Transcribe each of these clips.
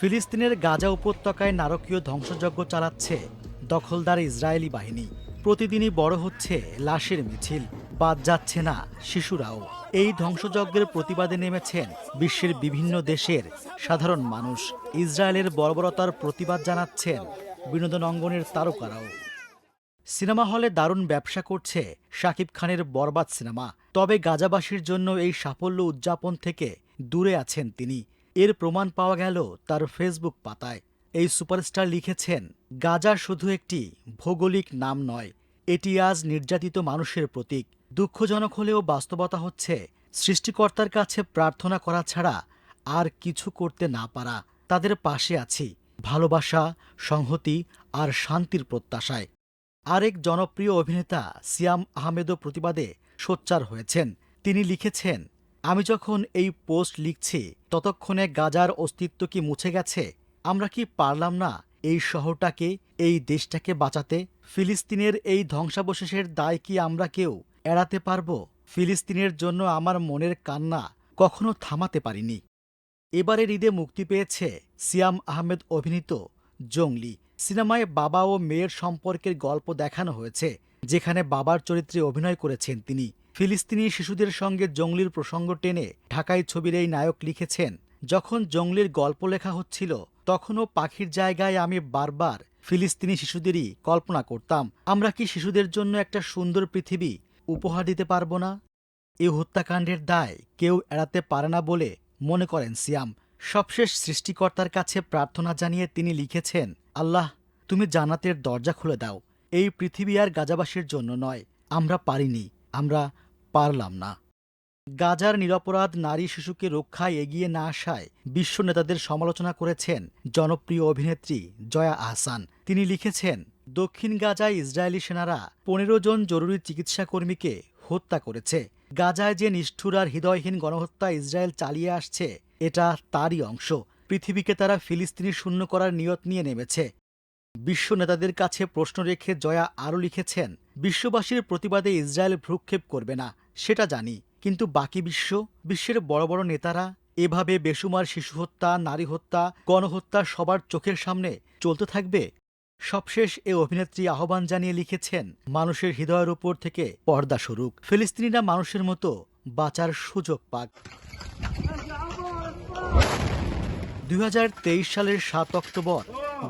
ফিলিস্তিনের গাজা উপত্যকায় নারকীয় ধ্বংসযজ্ঞ চালাচ্ছে দখলদার ইসরায়েলি বাহিনী। প্রতিদিনই বড় হচ্ছে লাশের মিছিল। বাদ যাচ্ছে না শিশুরাও। এই ধ্বংসযজ্ঞের প্রতিবাদে নেমেছেন বিশ্বের বিভিন্ন দেশের সাধারণ মানুষ। ইসরায়েলের বর্বরতার প্রতিবাদ জানাচ্ছেন বিনোদন অঙ্গনের তারকারাও। সিনেমা হলে দারুণ ব্যবসা করছে শাকিব খানের বরবাদ সিনেমা। তবে গাজাবাসীর জন্য এই সাফল্য উদযাপন থেকে দূরে আছেন তিনি। এর প্রমাণ পাওয়া গেল তার ফেসবুক পাতায়। এই সুপারস্টার লিখেছেন, গাজা শুধু একটি ভৌগোলিক নাম নয়, এটি আজ নির্যাতিত মানুষের প্রতীক। দুঃখজনক হলেও বাস্তবতা হচ্ছে, সৃষ্টিকর্তার কাছে প্রার্থনা করা ছাড়া আর কিছু করতে না পারা। তাদের পাশে আছি, ভালোবাসা, সংহতি আর শান্তির প্রত্যাশায়। আরেক জনপ্রিয় অভিনেতা সিয়াম আহমেদও প্রতিবাদে সোচ্চার হয়েছেন। তিনি লিখেছেন আমি যখন এই পোস্ট লিখছি, ততক্ষণে গাজার অস্তিত্ব কি মুছে গেছে? আমরা কি পারলাম না এই শহরটাকে, এই দেশটাকে বাঁচাতে? ফিলিস্তিনের এই ধ্বংসাবশেষের দায় কি আমরা কেউ এড়াতে পারব? ফিলিস্তিনের জন্য আমার মনের কান্না কখনো থামাতে পারিনি। এবারের ঈদে মুক্তি পেয়েছে সিয়াম আহমেদ অভিনীত জঙ্গলি। সিনেমায় বাবা ও মেয়ের সম্পর্কের গল্প দেখানো হয়েছে, যেখানে বাবার চরিত্রে অভিনয় করেছেন তিনি। ফিলিস্তিনি শিশুদের সঙ্গে জঙ্গলির প্রসঙ্গ টেনে ঢাকায় ছবির এই নায়ক লিখেছেন, যখন জঙ্গলির গল্প লেখা হচ্ছিল, তখনও পাখির জায়গায় আমি বারবার ফিলিস্তিনি শিশুদেরই কল্পনা করতাম। আমরা কি শিশুদের জন্য একটা সুন্দর পৃথিবী উপহার দিতে পারব না? এই হত্যাকাণ্ডের দায় কেউ এড়াতে পারে না বলে মনে করেন সিয়াম। সবশেষ সৃষ্টিকর্তার কাছে প্রার্থনা জানিয়ে তিনি লিখেছেন, আল্লাহ, তুমি জান্নাতের দরজা খুলে দাও। এই পৃথিবী আর গাজাবাসীর জন্য নয়। আমরা পারিনি। আমরা পারলাম না। গাজার নিরপরাধ নারী শিশুকে রক্ষায় এগিয়ে না আসায় বিশ্ব নেতাদের সমালোচনা করেছেন জনপ্রিয় অভিনেত্রী জয়া আহসান। তিনি লিখেছেন, দক্ষিণ গাজায় ইসরায়েলি সেনারা পনেরো জন জরুরি চিকিৎসা কর্মীকে হত্যা করেছে। গাজায় যে নিষ্ঠুর আর হৃদয়হীন গণহত্যা ইসরায়েল চালিয়ে আসছে, এটা তারই অংশ। পৃথিবীকে তারা ফিলিস্তিনি শূন্য করার নিয়ত নিয়ে নেমেছে। বিশ্ব নেতাদের কাছে প্রশ্ন রেখে জয়া আরও লিখেছেন বিশ্ববাসীর প্রতিবাদে ইসরায়েল ভ্রুক্ষেপ করবে না, সেটা জানি। কিন্তু বাকি বিশ্ব, বিশ্বের বড় বড় নেতারা এভাবে বেসুমার শিশু হত্যা, নারী হত্যা, গণহত্যা সবার চোখের সামনে চলতে থাকবে? সবশেষ এ অভিনেত্রী আহ্বান জানিয়ে লিখেছেন, মানুষের হৃদয়ের উপর থেকে পর্দা সরুক ফিলিস্তিনিরা মানুষের মতো বাঁচার সুযোগ পাক। দু হাজার তেইশ সালের সাত অক্টোবর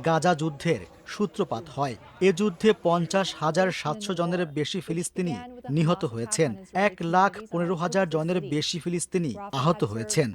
গাজা যুদ্ধের সূত্রপাত হয়। এ যুদ্ধে পঞ্চাশ হাজার সাতশো জনের বেশি ফিলিস্তিনি নিহত হয়েছেন। এক লাখ পনেরো হাজার জনের বেশি ফিলিস্তিনি আহত হয়েছেন।